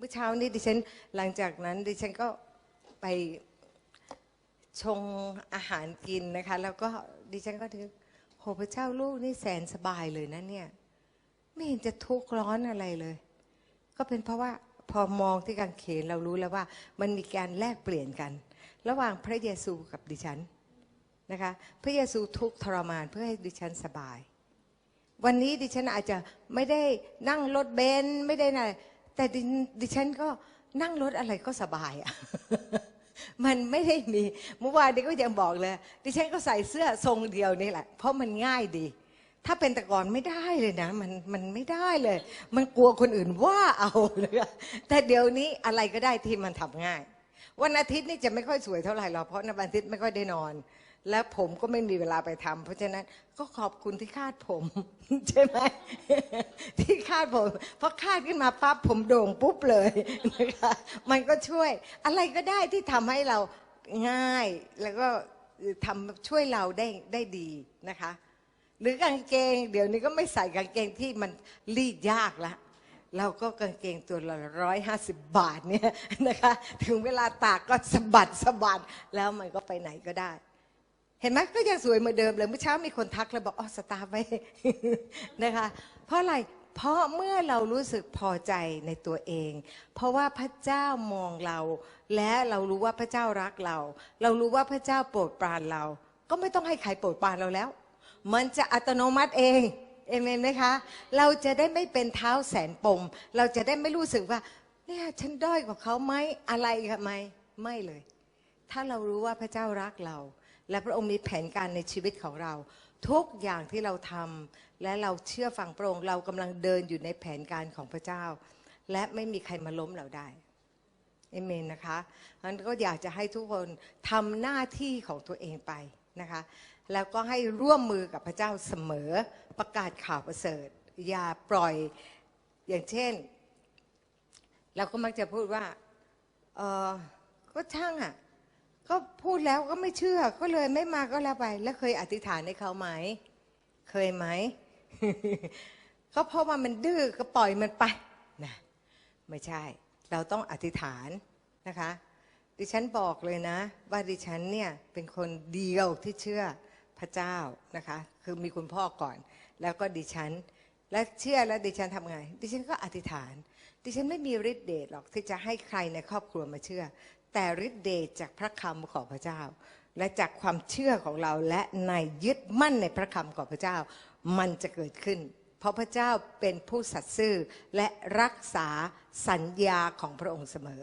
เมื่อเช้านี้ดิฉันหลังจากนั้น ดิฉันก็ไปชงอาหารกินนะคะ แล้วก็ดิฉันก็ถึงโหพระเจ้าลูกนี่แสนสบายเลยนะเนี่ย ไม่เห็นจะทุกข์ร้อนอะไรเลย ก็เป็นเพราะว่าพอมองที่กางเขนเรารู้แล้วว่า มันมีการแลกเปลี่ยนกัน ระหว่างพระเยซูกับดิฉันนะคะ พระเยซูทุกทรมานเพื่อให้ดิฉันสบาย วันนี้ดิฉันอาจจะไม่ได้นั่งรถเบนซ์ไม่ได้อะ แต่ดิดฉันก็นั่งรถอะไรก็สบายอะมันไม่ได้มีเมื่อวานนี้ก็ยังบอกเลย ดิฉันก็ใส่เสื้อทรงเดียวนี่แหละ เพราะมันง่ายดี ถ้าเป็นแต่ก่อนไม่ได้เลยนะ มันมันไม่ได้เลย มันกลัวคนอื่นว่าเอาเลยอะแต่เดี๋ยวนี้อะไรก็ได้ที่มันทำง่าย วันอาทิตย์นี่จะไม่ค่อยสวยเท่าไหร่หรอกเพราะในวันอาทิตย์ไม่ค่อยได้นอน และผมก็ไม่มีเวลาไปทำเพราะฉะนั้นก็ขอบคุณที่คาดผม ใช่ไหมที่คาดผมเพราะคาดขึ้นมาปั๊บผมโด่งปุ๊บเลยนะคะมันก็ช่วยอะไรก็ได้ที่ทำให้เราง่ายแล้วก็ทำช่วยเราได้ได้ดีนะคะ หรือกางเกง เดี๋ยวนี้ก็ไม่ใส่กางเกงที่มันรีดยากละเราก็กางเกงตัวละร้อยห้าสิบบาทเนี่ยนะคะ ถึงเวลาตากก็สะบัดสะบัดแล้วมันก็ไปไหนก็ได้ เห็นไหมก็ยังสวยเหมือนเดิมเลยเมื่อเช้ามีคนทักเลยบอกอ๋อสตาร์ไว้นะคะ เพราะอะไรเพราะเมื่อเรารู้สึกพอใจในตัวเอง เพราะว่าพระเจ้ามองเรา และเรารู้ว่าพระเจ้ารักเรา เรารู้ว่าพระเจ้าโปรดปรานเรา ก็ไม่ต้องให้ใครโปรดปรานเราแล้ว มันจะอัตโนมัติเองเอเมนไหมคะ เราจะได้ไม่เป็นเท้าแสนปม เราจะได้ไม่รู้สึกว่า เนี่ยฉันด้อยกว่าเขาไหมอะไรคะไหมไม่เลย ถ้าเรารู้ว่าพระเจ้ารักเรา และพระองค์มีแผนการในชีวิตของเรา ทุกอย่างที่เราทำและเราเชื่อฟังพระองค์เรากำลังเดินอยู่ในแผนการของพระเจ้า และไม่มีใครมาล้มเราได้เอเมนนะคะงั้นก็อยากจะให้ทุกคนทำหน้าที่ของตัวเองไปนะคะ แล้วก็ให้ร่วมมือกับพระเจ้าเสมอประกาศข่าวประเสริฐ อย่าปล่อยอย่างเช่น เราก็มักจะพูดว่าเออก็ช่างอะ ก็พูดแล้วก็ไม่เชื่อ ก็เลยไม่มาก็แล้วไป แล้วเคยอธิษฐานให้เขาไหม เคยไหมก็เพราะว่ามันดื้อก็ปล่อยมันไปนะไม่ใช่ เราต้องอธิษฐานนะคะ ดิฉันบอกเลยนะ ว่าดิฉันเนี่ยเป็นคนเดียวที่เชื่อพระเจ้านะคะ คือมีคุณพ่อก่อน แล้วก็ดิฉัน และเชื่อแล้วดิฉันทำไง ดิฉันก็อธิษฐาน ดิฉันไม่มีฤทธิ์เดชหรอกที่จะให้ใครในครอบครัวมาเชื่อ แต่ฤทธิ์เดชจากพระคำของพระเจ้า และจากความเชื่อของเราและในยึดมั่นในพระคำของพระเจ้า มันจะเกิดขึ้น เพราะพระเจ้าเป็นผู้สัตย์ซื่อและรักษาสัญญาของพระองค์เสมอ